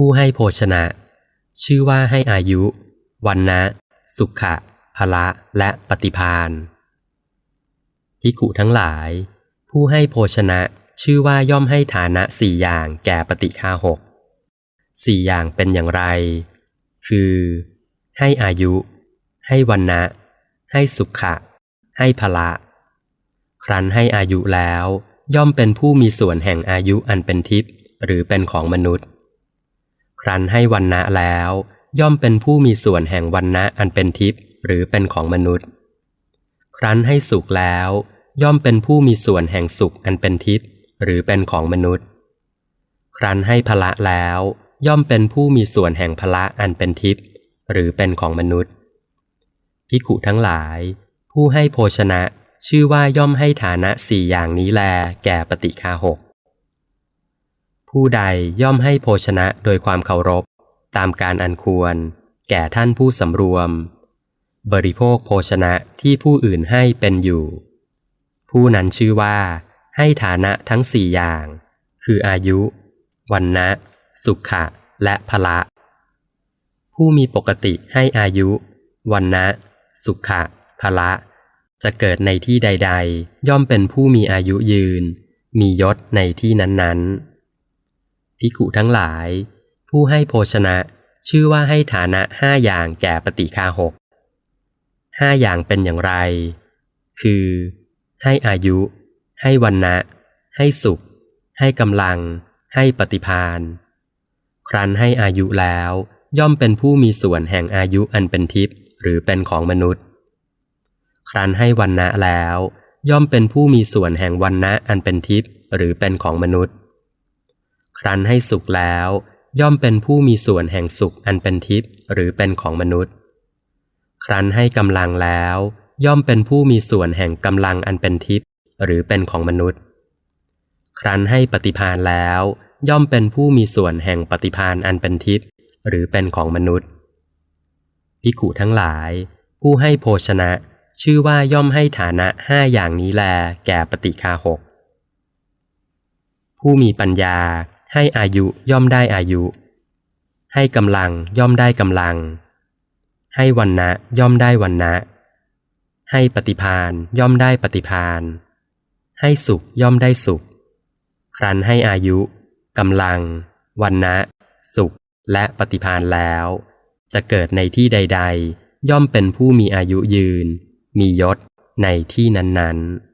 ผู้ให้โภชนะ ชื่อว่าให้อายุ วันนะ สุขะพละและปฏิพานภิกุทั้งหลาย ผู้ให้โภชนะ ชื่อว่าย่อมให้ฐานะสี่อย่างแก่ปฏิคาหกสี่อย่างเป็นอย่างไร คือ ให้อายุ ให้วันนะ ให้สุขะ ให้พละ ครั้นให้อายุแล้ว ย่อมเป็นผู้มีส่วนแห่งอายุอันเป็นทิพย์หรือเป็นของมนุษย์ ครั้นให้วันนะแล้ว ย่อมเป็นผู้มีส่วนแห่งวันนะอันเป็นทิพย์หรือเป็นของมนุษย์ ครั้นให้สุขแล้ว ย่อมเป็นผู้มีส่วนแห่งสุขอันเป็นทิพย์หรือเป็นของมนุษย์ ครั้นให้พละแล้ว ย่อมเป็นผู้มีส่วนแห่งพละอันเป็นทิพย์หรือเป็นของมนุษย์ภิกุทั้งหลาย ผู้ให้โภชนะชื่อว่าย่อมให้ฐานะสี่อย่างนี้แล แก่ปฏิคาหก ผู้ใดย่อมให้โภชนะโดยความเคารพ ตามการอันควร แก่ท่านผู้สำรวม บริโภคโภชนะที่ผู้อื่นให้เป็นอยู่ ผู้นั้นชื่อว่า ให้ฐานะทั้งสี่อย่าง คืออายุ วันนะสุขะ และพละ ผู้มีปกติให้อายุ วันนะสุขะพละ จะเกิดในที่ใด ๆ ย่อมเป็นผู้มีอายุยืน มียศในที่นั้นๆ พิกุทั้งหลาย ผู้ให้โภชนะ ชื่อว่าให้ฐานะห้าอย่างแก่ปฏิคาหกห้าอย่างเป็นอย่างไร คือ ให้อายุ ให้วันนะ ให้สุข ให้กำลัง ให้ปฏิพานครั้นให้อายุแล้ว ย่อมเป็นผู้มีส่วนแห่งอายุอันเป็นทิพย์หรือเป็นของมนุษย์ ครั้นให้วันนะแล้ว ย่อมเป็นผู้มีส่วนแห่งวันนะอันเป็นทิพย์หรือเป็นของมนุษย์ ครั้นให้สุขแล้ว ย่อมเป็นผู้มีส่วนแห่งสุขอันเป็นทิพย์หรือเป็นของมนุษย์ ครั้นให้กำลังแล้ว ย่อมเป็นผู้มีส่วนแห่งกำลังอันเป็นทิพย์หรือเป็นของมนุษย์ ครั้นให้ปฏิพานแล้ว ย่อมเป็นผู้มีส่วนแห่งปฏิพานอันเป็นทิพย์หรือเป็นของมนุษย์ภิกขุทั้งหลาย ผู้ให้โภชนะ ชื่อว่าย่อมให้ฐานะห้าอย่างนี้แล แก่ปฏิคาหกผู้มีปัญญา ให้อายุย่อมได้อายุ ให้กำลังย่อมได้กำลัง ให้วันนะย่อมได้วันนะให้ปฏิพานย่อมได้ปฏิพานให้สุขย่อมได้สุข ครั้นให้อายุกำลัง วันนะสุข และปฏิพานแล้ว จะเกิดในที่ใด ๆ ย่อมเป็นผู้มีอายุยืน มียศในที่นั้นๆ